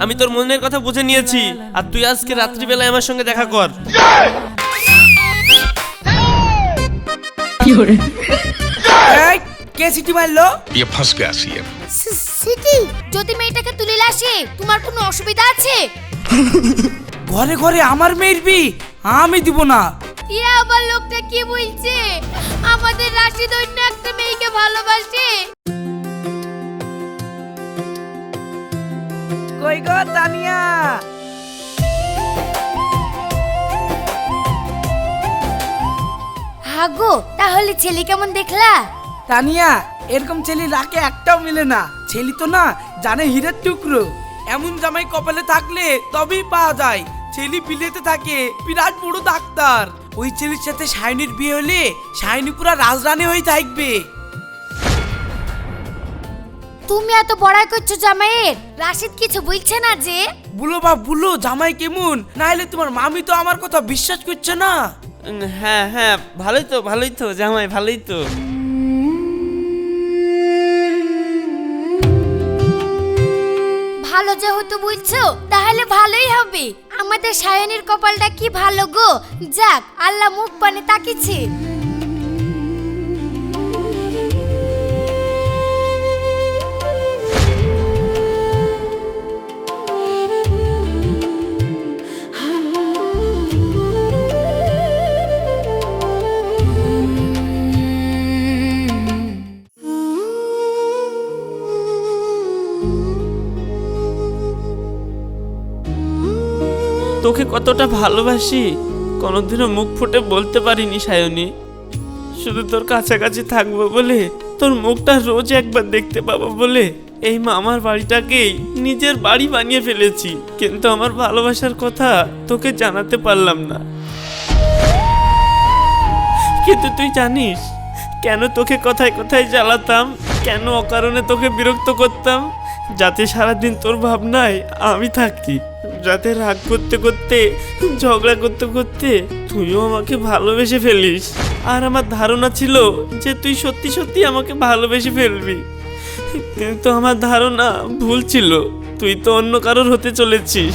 আমি তোর মনের কথা বুঝে নিয়েছি আর তুই আজকে রাত্রিবেলায় আমার সঙ্গে দেখা কর এই কে সিটি মারলো ये फंस गया सीएम সিটি যদি মেয়েটাকে তুলে আসে তোমার কোনো অসুবিধা আছে ঘরে ঘরে আমার মেয়ের বি আমি দিব না এ আবার লোকটা কি বলছে আমাদের রাশিদ অন্য একটা মেয়েকে ভালোবাসে কই গো তানিয়া। হাগো তাহলে ছেলে কেমন দেখলা? তানিয়া এরকম ছেলে রাকে একটাও মিলে না। ছেলে তো না জানে হীরের টুকরো। এমন জামাই কপালে থাকলে তবেই পাওয়া যায়। ছেলে বিলেতে থাকে বিরাট বড় ডাক্তার। ওই ছেলের সাথে শাইনির বিয়ে হলে শাইনি পুরা রাজরানী হয়ে থাকবে। তুমি এত বড়াই করছ জামাইয়ের? রাশিদ কিছু বলছে না যে? বুলো বা বুলো জামাই কেমন? নাহলে তোমার মামি তো আমার কথা বিশ্বাস করছে না। হ্যাঁ হ্যাঁ ভালোই তো ভালোই তো জামাই ভালোই তো। ভালো যেহেতু বুঝছ তাহলে ভালোই হবে। আমাদের সায়নের কপালটা কি ভালো গো? যাক আল্লাহ মুখ পানে তাকিছে। তোকে কতটা ভালোবাসি? কোনোদিনও মুখ ফুটে বলতে পারিনি সায়নী। শুধু তোর কাছাকাছি থাকব বলে, তোর মুখটা রোজ একবার দেখতে পাবো বলে, এই মামার বাড়িটাকেই নিজের বাড়ি বানিয়ে ফেলেছি। কিন্তু আমার ভালোবাসার কথা তোকে জানাতে পারলাম না। কিন্তু তুই জানিস, কেন তোকে কথায় কথায় জ্বালাতাম? কেন অকারণে তোকে বিরক্ত করতাম? যাতে সারাদিন তোর ভাবনায় আমি থাকি। যাতে রাগ করতে করতে, ঝগড়া করতে করতে তুইও আমাকে ভালোবেসে ফেলিস। আর আমার ধারণা ছিল যে তুই সত্যি সত্যি আমাকে ভালোবেসে ফেলবি। কিন্তু আমার ধারণা ভুল ছিল। তুই তো অন্য কারোর হতে চলেছিস।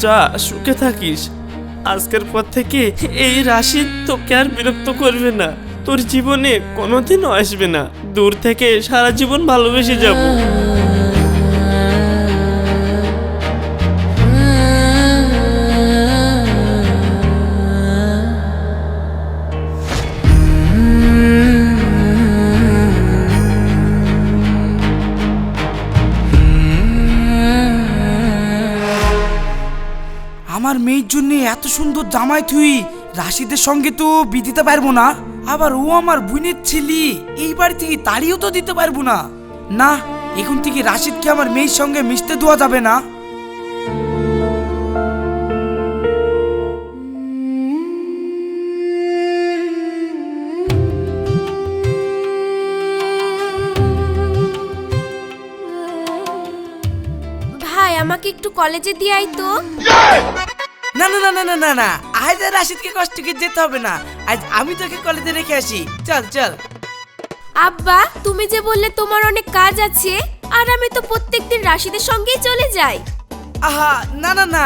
যা, সুখে থাকিস। আজকের পর থেকে এই রাশি তোকে আর বিরক্ত করবে না। তোর জীবনে কোনোদিনও আসবে না। দূর থেকে সারা জীবন ভালোবেসে যাব। মেয়ের জন্য এত সুন্দর জামাই তুই। রাশিদের সঙ্গে তো বিদিতে পারব না। আবার ও আমার বোনের ছেলে। এই বাড়ি থেকে তাড়িয়েও তো দিতে পারব না। না এখন থেকে রাশিদকে আমার মেয়ের সঙ্গে মিশতে দেওয়া যাবে না। ভাই আমাকে একটু কলেজে দিয়ে আই তো। না না না না না না না। আজ আর রাশিদকে কষ্ট করে যেতে হবে না। আজ আমি তোকে কলেজে রেখে আসি। চল চল। আব্বা তুমি যে বললে তোমার অনেক কাজ আছে আর আমি তো প্রত্যেকদিন রাশিদের সঙ্গেই চলে যাই। আহা না না না।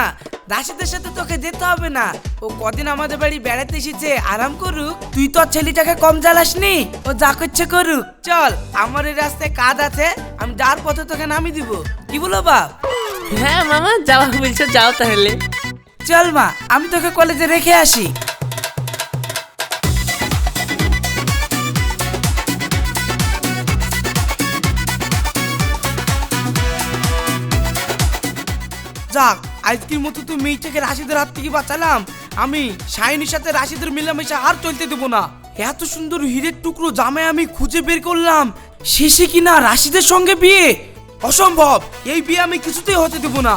রাশিদের সাথে তোকে যেতে হবে না। ও কদিন আমাদের বাড়ি বেড়াতে এসেছে আরাম করুক। তুই তো ছেলেটাকে কম জ্বালাসনি। ও যা করছে করুক। চল আমার এই রাস্তায় কাজ আছে আমি যার পথে তোকে নামিয়ে দিব। কি বলো বাপ? হ্যাঁ মামা যাওয়া বলছো যাও তাহলে। চল মা, আমি তোকে কলেজে রেখে আসি। যাক আজকের মতো তো মেয়েটাকে রাশিদের হাত থেকে বাঁচালাম। আমি শাইনির সাথে রাশিদের মিলামেশা আর চলতে দেবো না। এত সুন্দর হীরের টুকরো জামাই আমি খুঁজে বের করলাম। শেষে কিনা রাশিদের সঙ্গে বিয়ে? অসম্ভব, এই বিয়ে আমি কিছুতেই হতে দেবো না।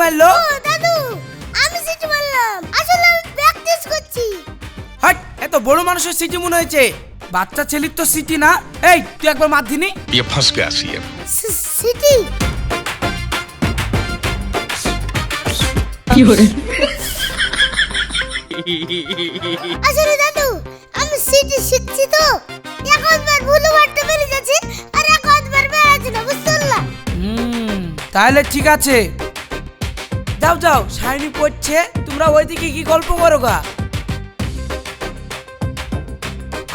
মারলো দাদু আমি সিটি মারলাম আসলে আমি প্র্যাকটিস করছি হাট এত বড় মানুষের সিটি মনে হয়েছে বাচ্চা ছেলের তো সিটি না এই তুই একবার মার দিনি ये फंस गया सी সিটি আসলে দাদু আমি সিটি শিখছি তো এখন বার ভুল বাড়তে পেরে যাচ্ছে আর এখন বার বেড়াচ্ছে না বুঝতে পারলাম হুম তাহলে ঠিক আছে যাও যাও, শাইনি পড়ছে। তোমরা ওইদিকে কি গল্প করো গা?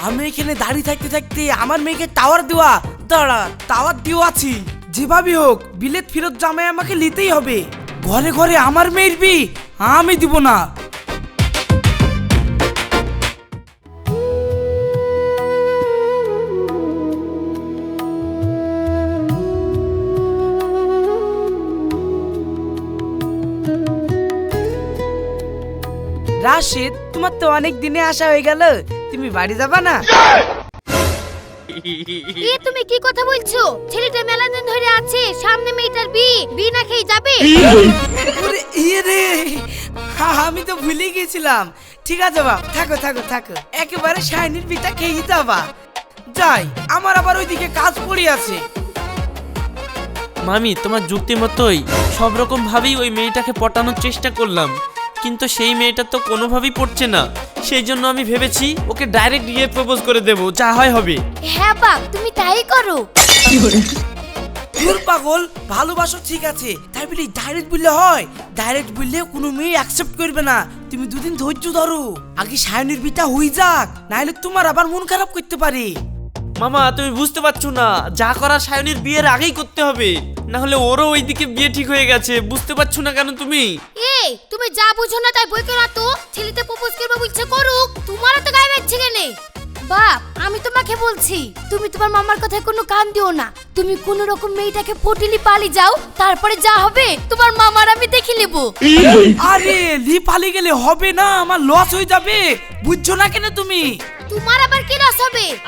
আমি এখানে দাঁড়িয়ে থাকতে থাকতে আমার মেয়েকে টাওয়ার দেওয়া, দাঁড়া, টাওয়ার দিও আছি। যেভাবে হোক, বিলেত ফেরত জামাই আমাকে নিতেই হবে। ঘরে ঘরে আমার মেয়ের বি আমি দিব না। রাশিদ তোমার তো অনেক দিনে আসা হয়ে গেল। তুমি বাড়ি যাবা না? এ তুমি কি কথা বলছো? ছেলেটা মেলা দিন ধরে আছে সামনে মেয়েটার বি বি না খেয়ে যাবে? ওরে, ইয়ে রে! হা- আমি তো ভুলে গেছিলাম। ঠিক আছে বাপ থাকো থাকো থাকো। একেবারে শাইনির পিঠা খেয়ে যাবা যাই আমার আবার ওইদিকে কাজ পড়ে আছে। মামি তোমার যুক্তি মতোই সব রকম ভাবেই ওই মেয়েটাকে পটানোর চেষ্টা করলাম। কিন্তু সেই মেয়েটা তো কোনোভাবেই পড়ছে না। সেই জন্য আমি ভেবেছি ওকে ডাইরেক্ট গিয়ে প্রপোজ করে দেবো যা হয় হবে। হ্যাঁ বাপ তুমি তাই করো। দূর পাগল ভালোবাসো ঠিক আছে তাই বলি ডাইরেক্ট বললে হয়। ডাইরেক্ট বললে কোনো মেয়ে অ্যাকসেপ্ট করবে না। তুমি দুদিন ধৈর্য ধরো। আগে শায়নির বিটা হই যাক নাহলে তোমার আবার মন খারাপ করতে পারে। মামা তুমি বুঝতে পারছ না যা করা সায়নীর বিয়ের আগেই করতে হবে। না হলে ওরও ওইদিকে বিয়ে ঠিক হয়ে গেছে বুঝতে পারছ না কেন তুমি? এই তুমি যা বুঝো না তাই বই করো না তো ছেলেতে প্রপোজ করবে বলছে করুক তোমারও তো গায়ে বাজছে কেনে বাপ আমি তোমাকে বলছি তুমি তোমার মামার কথায় কোনো কান দিও না। তুমি কোন রকম মেয়েটাকে পটিলি পালি যাও তারপরে যা হবে তোমার মামার আমি দেখে নেব। আরে লি পালিয়ে গেলে হবে না আমার লস হয়ে যাবে। বুঝছ না কেন তুমি? তোমার আবার কি রস হবে?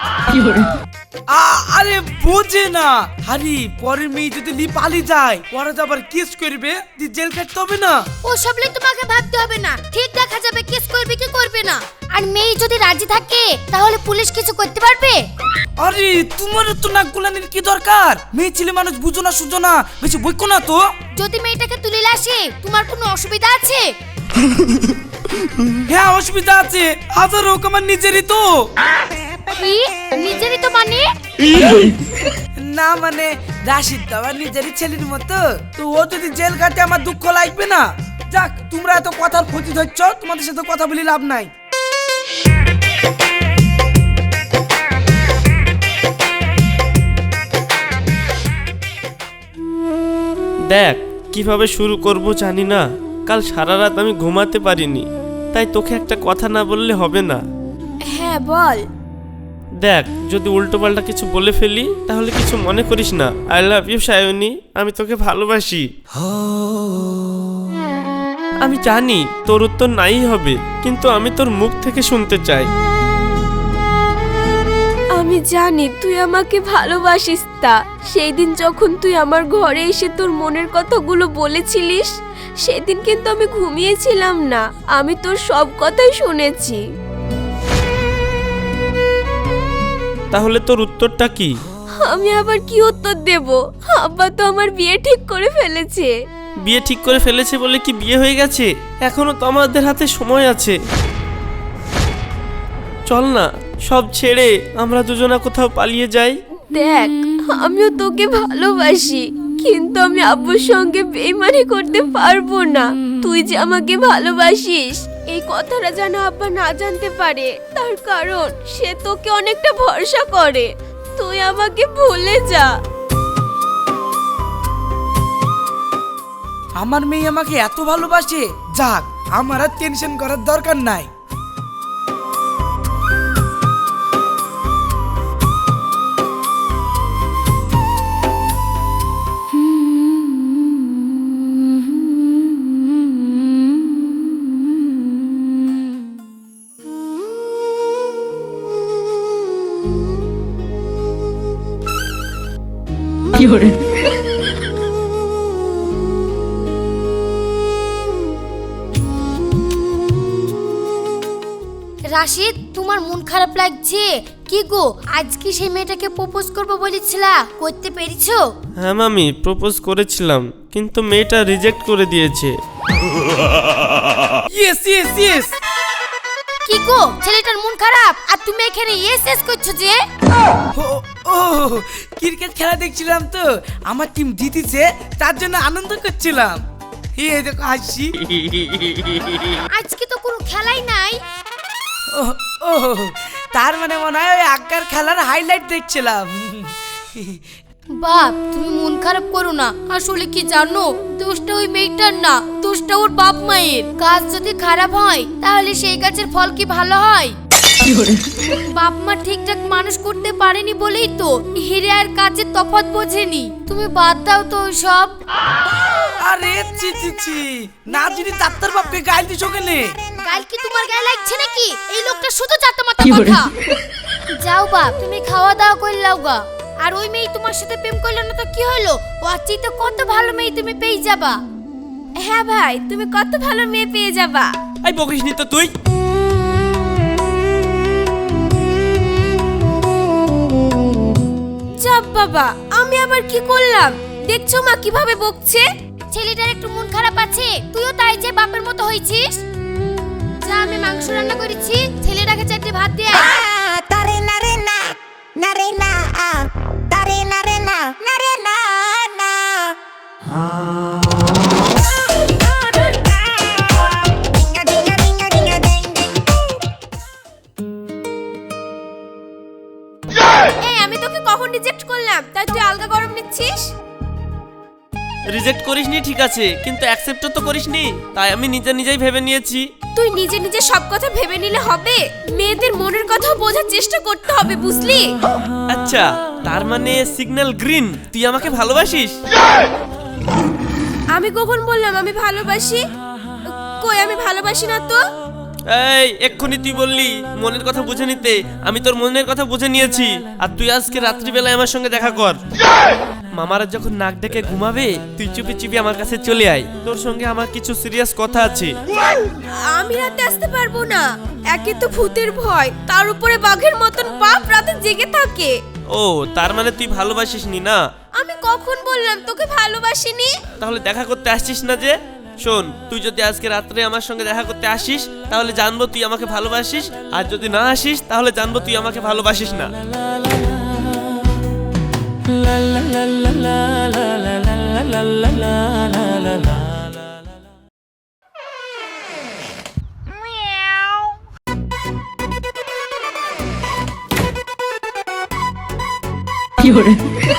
আ- আরে বোঝে না। আরে পরের মেয়ে যদি লি পালি যায় পরে তো আবার কিস করবে। দি জেল কাটতে হবে না। ও সবলে তোমাকে ভাবতে হবে না। ঠিক দেখা যাবে কেস করবে কি করবে না। আর মেয়ে যদি রাজি থাকে তাহলে পুলিশ কিছু করতে পারবে? আরে তোমার তো নাক গুলানির কি দরকার? মেয়ে ছেলে মানুষ বুঝো না সুঝো না। বেশি বইকো না তো। যদি মেয়েটাকে তুলে আসে তোমার কোনো অসুবিধা আছে? হ্যাঁ অসুবিধা আছে। হাজার হোক আমার নিজেরই তো। কি? নিজেরই তো মানে? না মানে রাশিদ তো আমার নিজেরই ছেলের মতো। তো ও যদি জেল কাটে আমার দুঃখ লাগবে না। যাক তোমরা এত কথার ক্ষতি ধরছ তোমাদের সাথে কথা বলি লাভ নাই। দেখ কীভাবে শুরু করব জানি না। কাল সারা রাত আমি ঘুমাতে পারিনি তাই তোকে একটা কথা না বললে হবে না। হ্যাঁ বল। দেখ যদি উল্টোপাল্টা কিছু বলে ফেলি তাহলে কিছু মনে করিস না। I love you Sayani. আমি তোকে ভালোবাসি। আমি জানি তোর উত্তর নাই হবে কিন্তু আমি তোর মুখ থেকে শুনতে চাই। আমি জানি তুই আমাকে ভালোবাসিস তা। সেই দিন যখন তুই আমার ঘরে এসে তোর মনের কথাগুলো বলেছিলিস সেদিন কিন্তু আমি ঘুমিয়েছিলাম না আমি তোর সব কথাই শুনেছি। তাহলে তোর উত্তরটা কি? আমি আবার কি উত্তর দেব? আব্বা তো আমার বিয়ে ঠিক করে ফেলেছে। বিয়ে ঠিক করে ফেলেছে বলে কি বিয়ে হয়ে গেছে? এখনও তো আমাদের হাতে সময় আছে। চল না সব ছেড়ে আমরা দুজনা কোথাও পালিয়ে যাই। দেখ আমিও তোকে ভালোবাসি। কিন্তু আমি আব্বুর সঙ্গে বেইমানি করতে পারব না। তুই যে আমাকে ভালোবাসিস, এই কথাটা যেন আব্বা না জানতে পারে। তার কারণ, সে তোকে অনেকটা ভরসা করে। তুই আমাকে ভুলে যা। আমার মেয়ে আমাকে এত ভালোবাসে? যাক, আমার আর টেনশন করার দরকার নাই। রাশিদ তোমার মন খারাপ লাগছে? কি গো আজকে সেই মেয়েটাকে প্রপোজ করব বলেছিলা করতে পেরেছ? হ্যাঁ মামি প্রপোজ করেছিলাম কিন্তু মেয়েটা রিজেক্ট করে দিয়েছে। ইয়েস ইয়েস ইয়েস কি গো ছেলেটার মন খারাপ? আর তুমি এখানে ইয়েস এস করছ যে? ও ক্রিকেট খেলা দেখছিলাম তো। আমার টিম জিতেছে তার জন্য আনন্দ করছিলাম। এই দেখো হাসি। আজকে তো কোনো খেলাই নাই। ও ও তার মানে মনে হয় ওই আগ্গার খেলার হাইলাইট দেখছিলাম। বাপ তুমি মন খারাপ করো না। আসলে কি জানো? দোষটা ওই মেয়েটার না দোষটা ওর বাপ মায়ের। কাজ যদি খারাপ হয় তাহলে সেই গাছের ফল কি ভালো হয়? বাপ মা ঠিকঠাক মানুষ করতে পারেনি বলেই তো হিরে আর কাজের তফাৎ বোঝেনি। তুমি বাদ দাও তো সব আরে চি চি চি না যদি তাত্তার বাপকে গাইল দিছ কেনে? কাল কি তোমার গায়ে লাগছে নাকি? এই লোকটা শুধু চারটা মাথা কথা যাও বাপ তুমি খাওয়া দাওয়া করে লাও গা। আর ওই মেয়ে তোমার সাথে প্রেম করল না তো কি হলো? ও তো কত ভালো মেয়ে তুমি পেয়ে যাবা। হ্যাঁ ভাই তুমি কত ভালো মেয়ে পেয়ে যাবা। এই বকিস নি তো তুই। চাপ বাবা আমি আবার কি করলাম দেখছ মা কীভাবে বকছে ছেলেটার একটু মন খারাপ আছে তুইও তাই যে বাপের মতো হয়েছিস যা আমি মাংস রান্না করেছি ছেলেটাকে চারটে ভাত দিয়ে আয়। তারে না রে না না রে না ah. Tare na না না না na কখন রিজেক্ট করলাম। তাই তুই আলগা গরম নিচ্ছিস? রিজেক্ট করিসনি ঠিক আছে কিন্তু অ্যাকসেপ্টও তো করিসনি তাই আমি নিজে নিজেই ভেবে নিয়েছি। তুই নিজে নিজে সব কথা ভেবে নিলে হবে মেয়েদের মনের কথা বোঝার চেষ্টা করতে হবে বুঝলি? আচ্ছা তার মানে সিগন্যাল গ্রিন তুই আমাকে ভালোবাসিস? আমি কখন বললাম আমি ভালোবাসি? কই আমি ভালোবাসি না তো? এই এক্ষুনি তুই বললি মনের কথা বুঝে নিতে। আমি তোর মনের কথা বুঝে নিয়েছি। আর তুই আজকে রাত্রিবেলায় আমার সঙ্গে দেখা কর। মামারা যখন নাক ডেকে ঘুমাবে তুই চুপি চুপি আমার কাছে চলে আয়। তোর সঙ্গে আমার কিছু সিরিয়াস কথা আছে। আমি রাতে আসতে পারব না। একে তো ভূতের ভয়। তার উপরে বাঘের মতন বাপ রাতে জেগে থাকে। ও তার মানে তুই ভালোবাসিস নি না? আমি কখন বললাম তোকে ভালোবাসিনি? তাহলে দেখা করতে আসছিস না যে? শোন, তুই যদি আজকে রাত্রে আমার সঙ্গে দেখা করতে আসিস, তাহলে জানব তুই আমাকে ভালোবাসিস। আর যদি না আসিস, তাহলে জানব তুই আমাকে ভালোবাসিস না। এই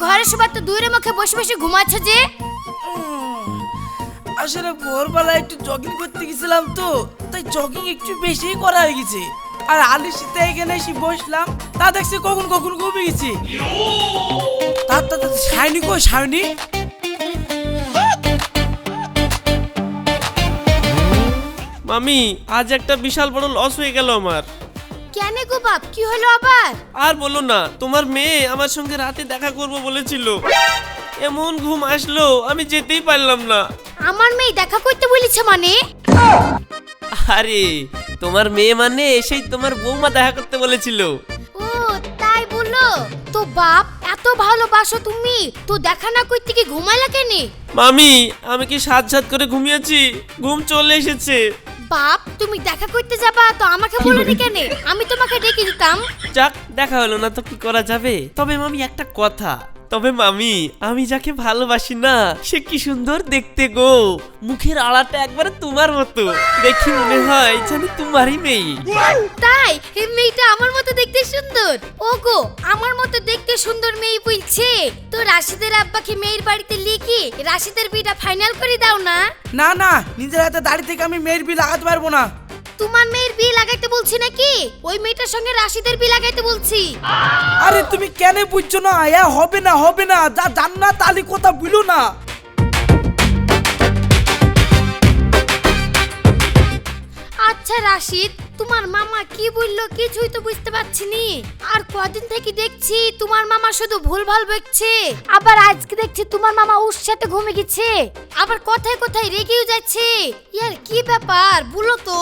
ঘরের সবার তো দূরে মুখে বসে বসে ঘুমাচ্ছ যে। আসলে ভোরবেলা একটু জগিং করতে গেছিলাম তো তাই জগিং একটু বেশি করা হয়ে গেছে। আর আলির সাথে এখানে এসে বসলাম তা দেখছি কখন কখন ঘুমিয়ে গেছি। তার তা তা- শাইনি কো শাইনি মামি আজ একটা বিশাল বড় লস হয়ে গেল আমার। কেন গো বাপ? কি হলো আবার? আর বলো না তোমার মেয়ে আমার সঙ্গে রাতে দেখা করব বলেছিল। এমন ঘুম আসলো আমি যেতেই পারলাম না। আমার মেয়ে দেখা করতে বলেছে মানে? আরে তোমার মেয়ে মানে সেই তোমার বৌমা দেখা করতে বলেছিল। ও তাই বলো তো বাপ এত ভালোবাসো তুমি? তো দেখা না করতে কি ঘুমাইলা কেনে? মামি আমি কি সাত সাত করে ঘুমিয়েছি? ঘুম চলে এসেছে। বাপ তুমি দেখা করতে যাবা? তো আমাকে বলনি কেন? আমি তোমাকে ডেকে দিতাম। যাক দেখা হলো না তো কি করা যাবে? তবে মামি একটা কথা। তবে মামি আমি যাকে ভালোবাসি না সে কি সুন্দর দেখতে গো। মুখের আড়াটা একবারে তোমার মতো। দেখি মনে হয় যেন তোমারই মেয়ে। তাই এই মেয়েটা আমার মতো দেখতে সুন্দর। ওগো আমার মতো দেখতে সুন্দর মেয়ে বলছে তো রাশিদের আব্বাকে মেয়ের বাড়িতে লিখি রাশিদের বিটা ফাইনাল করে দাও না। না না নিজের হাতে দাড়ি থেকে আমি মেয়ের বিল লাগাতে পারব না। তোমার মেয়ের বিয়ে লাগাইতে বলছি নাকি? ওই মেয়েটার সঙ্গে রাশিদের বিয়ে লাগাইতে বলছি। আরে তুমি কেন বুঝছ না? এ হবে না হবে না। যা জান না তালি কথা বুঝলো না। আচ্ছা রাশিদ তোমার মামা কি বলল কিছুই তো বুঝতে পারছি নি আর কদিন থেকে দেখছি তোমার মামা শুধু ভুল ভালো বকছে। আবার আজকে দেখছি তোমার মামা ওর সাথে ঘুমে গেছে। আবার কোথায় কোথায় রেগেও যাচ্ছে। ইয়ার কি ব্যাপার বলো তো।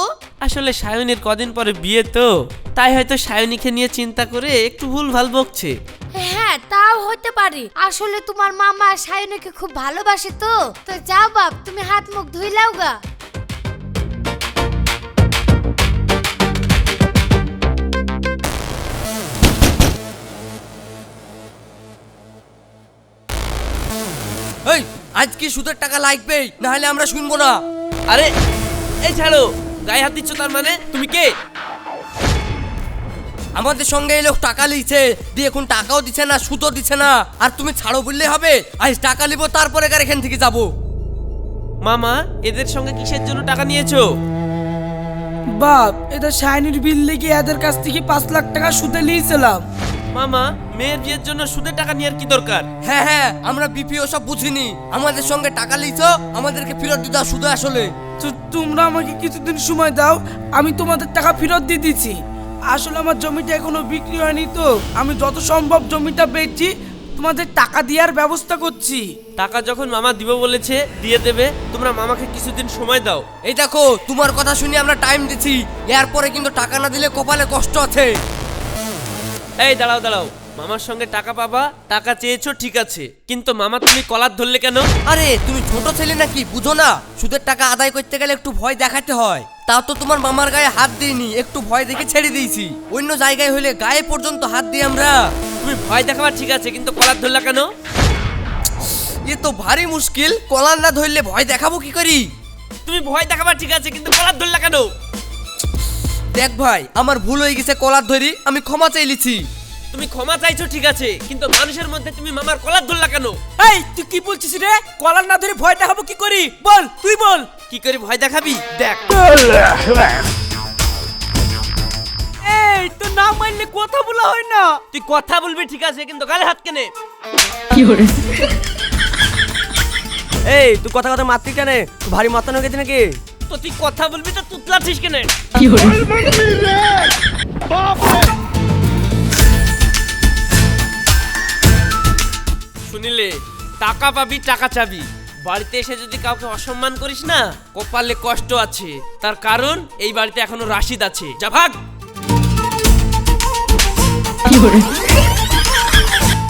আসলে সায়নের কদিন পরে বিয়ে তো তাই হয়তো সায়নীকে নিয়ে চিন্তা করে একটু ভুল ভালো বকছে। হ্যাঁ তাও হতে পারে। আসলে তোমার মামা সায়নীকে খুব ভালোবাসে তো। তো যাও বাপ তুমি হাত মুখ ধুই লাও গা। এই আজ কি সুদের টাকা লাগবে? না হলে আমরা শুনব না। আরে এই ছাড়ো গায়ে হাত দিচ্ছ তার মানে? তুমি কে? আমাদের সঙ্গে এই লোক টাকা লিছে দিয়ে এখন টাকাও দিচ্ছে না সুদও দিচ্ছে না। আর তুমি ছাড়ো বললে হবে? আজ টাকা নিবো তারপরে কার এখান থেকে যাব? মামা এদের সঙ্গে কিসের জন্য টাকা নিয়েছো? বাপ এটা শাইনির বিল লেগে এদের কাছ থেকে পাঁচ লাখ টাকা সুদে নিয়েছিলাম। মামা মেয়ের বিয়ের জন্য সুদে টাকা নেওয়ার কি দরকার? হ্যাঁ হ্যাঁ আমরা বিপিও সব বুঝিনি। আমাদের সঙ্গে টাকা লিছো আমাদেরকে ফেরত দিতে দাও সুদে আসলে। তো তোমরা আমাকে কিছুদিন সময় দাও আমি তোমাদের টাকা ফেরত দিয়ে দিচ্ছি। আসলে আমার জমিটা এখনও বিক্রি হয়নি তো। আমি যত সম্ভব জমিটা বেচছি তোমাদের টাকা দেওয়ার ব্যবস্থা করছি। টাকা যখন মামা দিব বলেছে দিয়ে দেবে তোমরা মামাকে কিছুদিন সময় দাও। এই দেখো তোমার কথা শুনে আমরা টাইম দিচ্ছি। এরপরে কিন্তু টাকা না দিলে কপালে কষ্ট আছে। এই দাঁড়াও দাঁড়াও। মামার সঙ্গে টাকা পাবা টাকা চেয়েছো ঠিক আছে। কিন্তু মামা তুমি কলার ধরলে কেন? আরে তুমি ছোট ছেলে নাকি বুঝো না? সুদের টাকা আদায় করতে গেলে একটু ভয় দেখাতে হয়। তা তো তোমার মামার গায়ে হাত দিইনি একটু ভয় দেখে ছেড়ে দিয়েছি। অন্য জায়গায় হলে গায়ে পর্যন্ত হাত দিই আমরা। তুমি ভয় দেখাবার ঠিক আছে কিন্তু কলার ধরলা কেন? এ তো ভারী মুশকিল কলার না ধরলে ভয় দেখাবো কি করি? তুমি ভয় দেখাবার ঠিক আছে কিন্তু কলার ধরলা কেন? দেখ ভাই আমার ভুল হয়ে গেছে কলার ধরি আমি ক্ষমা চাইলিছি তুমি ক্ষমা চাইছো ঠিক আছে কিন্তু মানুষের মধ্যে তুমি মামার কলার ধরলা কেন? এই তুই কি বলছিস রে? কলার না ধরে ভয় দেখাবো কি করি? বল তুই বল। কি করে ভয় দেখাবি? দেখ। এই তো না মানলে কথা বলা হয় না। তুই কথা বলবি ঠিক আছে কিন্তু গালে হাত কেনে? কি এই তুই কথা কথা মারতি কেন? তুই ভারী মাতানো গেছে নাকি? তো তুই কথা বলবি তো তুতলাছিস কেনে? শুনিলে টাকা পাবি টাকা চাবি। বাড়িতে এসে যদি কাউকে অসম্মান করিস না কপালে কষ্ট আছে। তার কারণ এই বাড়িতে এখনও রাশিদ আছে। যা ভাগ!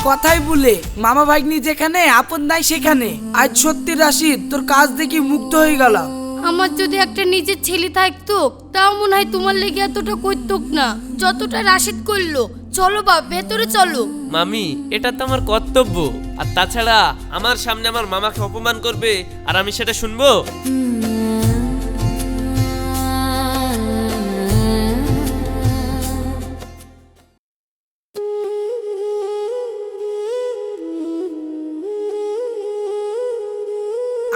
কথাই বলে মামা ভাগ্নি যেখানে আপন নাই সেখানে। আজ সত্যি রাশিদ তোর কাজ দেখি মুগ্ধ হয়ে গেলাম। আমার যদি একটা নিজের ছেলে থাকতো তাও মনে হয় তোমার লেগে এতটা করতো না। যতটা রাশিদ করল চলো বাপ ভেতরে চলো। মামি এটা তো আমার কর্তব্য। আর তাছাড়া আমার সামনে আমার মামাকে অপমান করবে আর আমি সেটা শুনব?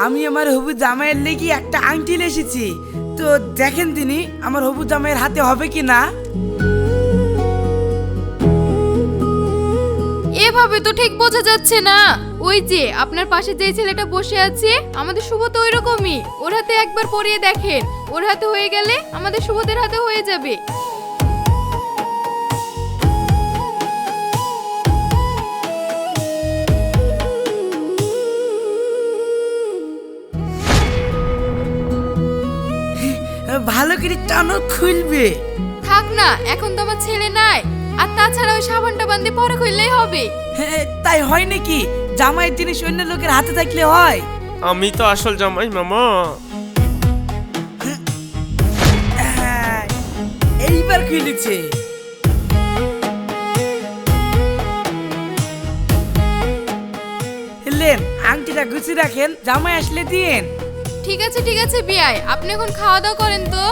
আমি আমার হবু জামাইয়ের লেগে একটা আংটি এসেছি। তো দেখেন তিনি আমার হবু জামাইয়ের হাতে হবে কি না এভাবে তো ঠিক বোঝা যাচ্ছে না। ওই যে আপনার পাশে যে ছেলেটা বসে আছে আমাদের শুভ তো ওই রকমই ওর হাতে একবার পরিয়ে দেখেন। ওর হাতে হয়ে গেলে আমাদের শুভদের হাতে হয়ে যাবে। ভালো করে টানো খুলবে। থাক না এখন তো আমার ছেলে নাই। আর তাছাড়া ওই সাবানটা বান্ধে পরে খুললেই হবে। হ্যাঁ, তাই হয় নাকি? জামাইয়ের জিনিস অন্য লোকের হাতে থাকলে হয়। আমি তো আসল জামাই মামা। হ্যাঁ, এইবার খুলেছে। লেন আংটিটা গুছিয়ে রাখেন জামাই আসলে দিন ঠিক আছে ঠিক আছে বিয়াই আপনি এখন খাওয়া দাওয়া করেন তো।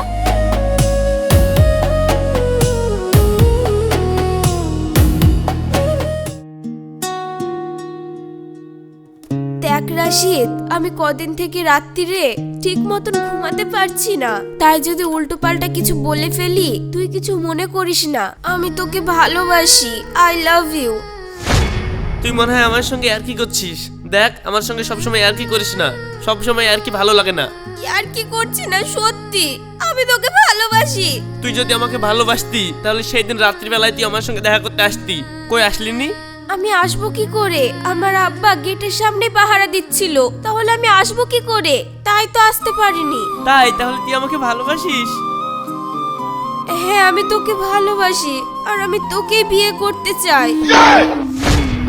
দেখ রাশিদ আমি কদিন থেকে রাত্রিরে ঠিক মতন ঘুমাতে পারছি না। তাই যদি উল্টো পাল্টা কিছু বলে ফেলি তুই কিছু মনে করিস না। আমি তোকে ভালোবাসি। আই লাভ ইউ তুই মনে হয় আমার সঙ্গে আর কি করছিস? দেখ আমার সঙ্গে সবসময় আর কি করিস না। সবসময় আর কি ভালো লাগে না। আর কি করছি না সত্যি। আমি তোকে ভালোবাসি। তুই যদি আমাকে ভালোবাসতি তাহলে সেই দিন রাত্রিবেলায় তুই আমার সঙ্গে দেখা করতে আসতি। কই আসলিনি আমি আসব কি করে? আমার আব্বা গেটের সামনে পাহারা দিচ্ছিল। তাহলে আমি আসব কি করে? তাই তো আসতে পারিনি। তাই? তাহলে তুই আমাকে ভালোবাসিস? হ্যাঁ আমি তোকে ভালোবাসি। আর আমি তোকে বিয়ে করতে চাই।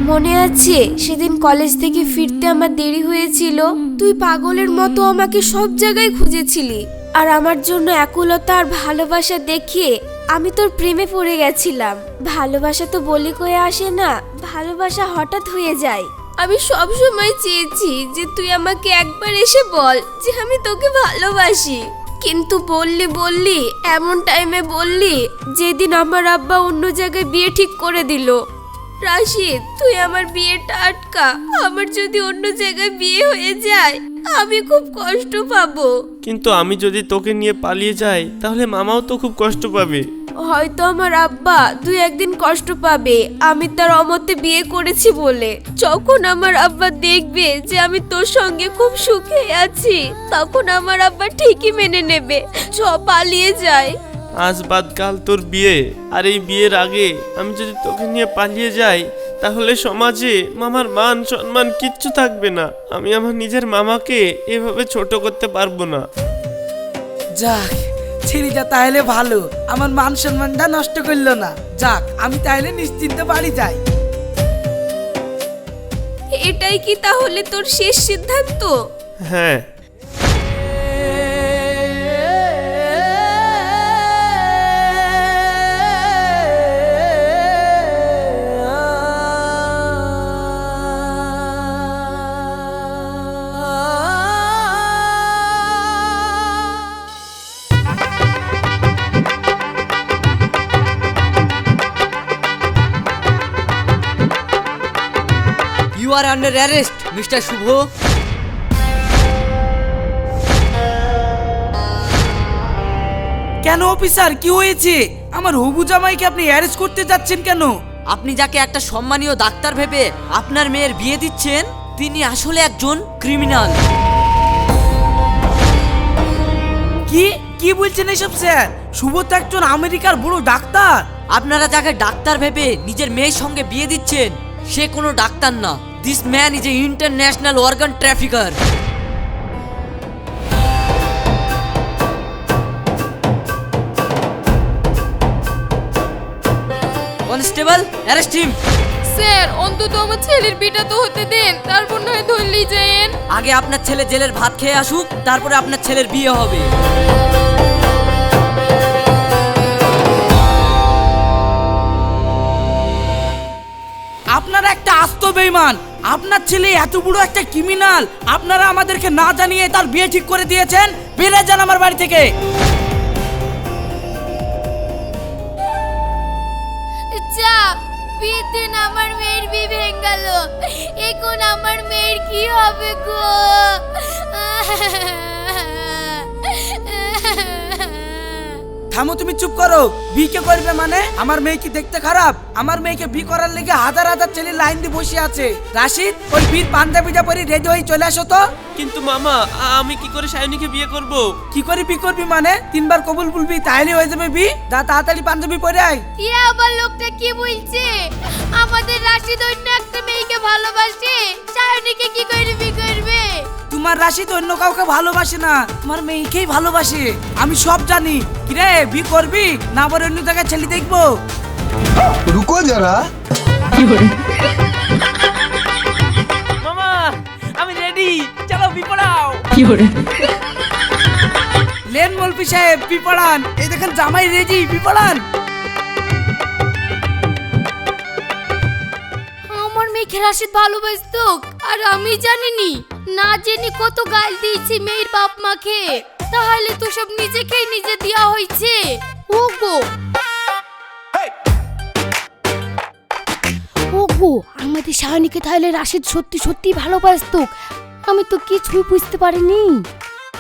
মনে আছে সেদিন কলেজ থেকে ফিরতে আমার দেরি হয়েছিল। তুই পাগলের মতো আমাকে সব জায়গায় খুঁজেছিলি। আর আমার জন্য একুলতা আর ভালোবাসা দেখে আমি তোর প্রেমে পড়ে গেছিলাম। ভালোবাসা তো বলি কয়ে আসে না, ভালোবাসা হঠাৎ হয়ে যায়। আমি সব সময় চেয়েছি যে তুই আমাকে একবার এসে বল যে আমি তোকে ভালোবাসি। কিন্তু বললি বললি, এমন টাইমে বললি, যেদিন আমার আব্বা অন্য জায়গায় বিয়ে ঠিক করে দিল। রাশিদ, তুই আমার বিয়েটা আটকা। আমার যদি অন্য জায়গায় বিয়ে হয়ে যায় আমি খুব কষ্ট পাবো। কিন্তু আমি যদি তোকে নিয়ে পালিয়ে যাই তাহলে মামাও তো খুব কষ্ট পাবে। হয়তো আমার আব্বা দুই একদিন কষ্ট পাবে। আমি তার অমতে বিয়ে করেছি বলে। যখন আমার আব্বা দেখবে যে আমি তোর সঙ্গে খুব সুখে আছি তখন আমার আব্বা ঠিকই মেনে নেবে। চ পালিয়ে যায় আজ বাদ কাল তোর বিয়ে। আর এই বিয়ের আগে আমি যদি তোকে নিয়ে পালিয়ে যাই তাহলে সমাজে মামার মান সম্মান কিচ্ছু থাকবে না। আমি আমার নিজের মামাকে এভাবে ছোট করতে পারব না। যাক ছেলেটা তাহলে ভালো। আমার মান সম্মানটা নষ্ট করল না। যাক আমি তাহলে নিশ্চিন্তে বাড়ি যাই। এটাই কি তাহলে তোর শেষ সিদ্ধান্ত? হ্যাঁ আর আন্ডার অ্যারেস্ট মিস্টার শুভ কেন অফিসার? কি হয়েছে? আমার হবু জামাইকে আপনি অ্যারেস্ট করতে যাচ্ছেন কেন? আপনি যাকে একটা সম্মানীয় ডাক্তার ভেবে আপনার মেয়ের বিয়ে দিচ্ছেন তিনি আসলে একজন ক্রিমিনাল কি? কি বলছেন এসব স্যার? শুভ তো একজন আমেরিকার বড় ডাক্তার। আপনারা যাকে ডাক্তার ভেবে নিজের মেয়ের সঙ্গে বিয়ে দিচ্ছেন সে কোনো ডাক্তার না। This man is a international organ trafficker constable arrest him sir অন্তত আমার ছেলের বিটা তো হতে দেন তারপর নয় ধরলেই যায়েন। আগে আপনার ছেলে জেলের ভাত খেয়ে আসুক তারপরে আপনার ছেলের বিয়ে হবে। আপনারা একটা আস্ত বেইমান আপনার ছেলে এত বড় একটা ক্রিমিনাল আপনারা আমাদেরকে না জানিয়ে তার বিয়ে ঠিক করে দিয়েছেন? বেড়ে যান আমার বাড়ি থেকে। যা বিয়ের দিন আমার মেয়ের বি ভেঙ্গাল। গেল এখন আমার মেয়ের কি হবে গো? থামো তুমি চুপ করো। বিয়ে করবে মানে? আমার মেয়ে কি দেখতে খারাপ? আমার মেয়েকে বি করার লেগে হাজার হাজার ছেলে লাইন দিয়ে বসে আছে। রাশিদ ওই বীর পাঞ্জাবিটা পরে রেডি হয়ে চলে আসো তো। কিন্তু মামা আমি কি করে সায়নীকে বিয়ে করব? কি করে বি করবি মানে? তিনবার কবুল বলবি তাহলে হয়ে যাবে বি। দা তাড়াতাড়ি পাঞ্জাবি পরে আয়। এ আবার লোকটা কি বলছে? আমাদের রাশিদ অন্য একটা মেয়েকে ভালোবাসে কি করবি করবে? তোমার অন্য কাউকে ভালোবাসে না তোমার মেয়েকেই ভালোবাসে। আমি সব জানি। বি করবি? না অন্য জায়গায় ছেলে রুকো যারা। মামা আমি রেডি চলো কি করে লেন মলপি সাহেব পিপড়ান এই দেখেন জামাই রেজি পিপড়ান মেয়েকে রাশিদ ভালোবাসতো আর আমি জানিনি না জেনে কত গাল দিয়েছি মেয়ের বাপ মাকে। তাহলে তো সব নিজেকেই নিজে দেওয়া হয়েছে। ওগো। ওগো আমাদের শাহানিকে তাহলে রাশিদ সত্যি সত্যি ভালোবাসতো আমি তো কিছুই বুঝতে পারিনি।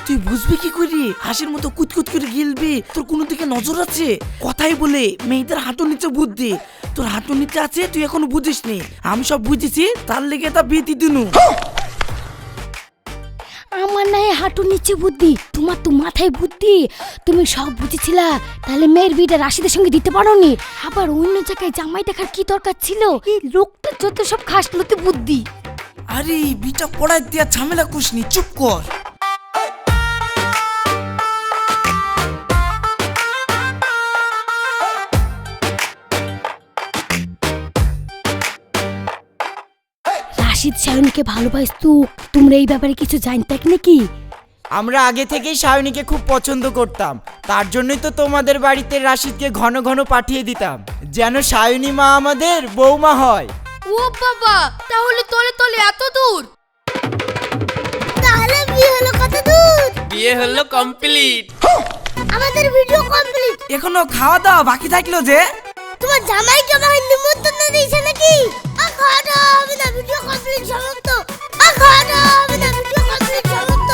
তুই বুঝবি কি করি? হাসির মতো কুতকুত করে গিলবি। তোর কোনো দিকে নজর আছে? কথাই বলে মেয়েদের হাঁটুর নিচে বুদ্ধি। তোর হাঁটুর নিচে আছে তুই এখনও বুঝিস নি আমি সব বুঝেছি তার লেগে তা বিয়ে দিনু। আমার নাই হাঁটু নিচে বুদ্ধি তোমার তো মাথায় বুদ্ধি। তুমি সব বুঝেছিলা তাহলে মেয়ের বিয়েটা রাশিদের সঙ্গে দিতে পারোনি। আবার অন্য জায়গায় জামাই দেখার কি দরকার ছিল? এই লোকটা যত সব খাসলোতে বুদ্ধি। আরে বিটা পড়াই দিয়া ঝামেলা কুসনি চুপ কর। রাশিদ সায়নীকে ভালোবাসতো তোমরা এই ব্যাপারে কিছু জানতে নাকি? আমরা আগে থেকেই সায়নীকে খুব পছন্দ করতাম। তার জন্যই তো তোমাদের বাড়িতে রাশিদকে ঘন ঘন পাঠিয়ে দিতাম। যেন সায়নী মা আমাদের বৌমা হয়। ও বাবা তাহলে তলে তলে এত দূর? তাহলে বিয়ে হলো কত দূর? বিয়ে হলো কমপ্লিট। আমাদের ভিডিও কমপ্লিট। এখনও খাওয়া দাওয়া বাকি থাকল যে? তোমার জামাইকে আমাকে নিমন্ত্রণ দিয়েছে নাকি? আর খাওয়া দাওয়া হবে না ভিডিও কমপ্লিট সমাপ্ত ভিডিও কমপ্লিট সমাপ্ত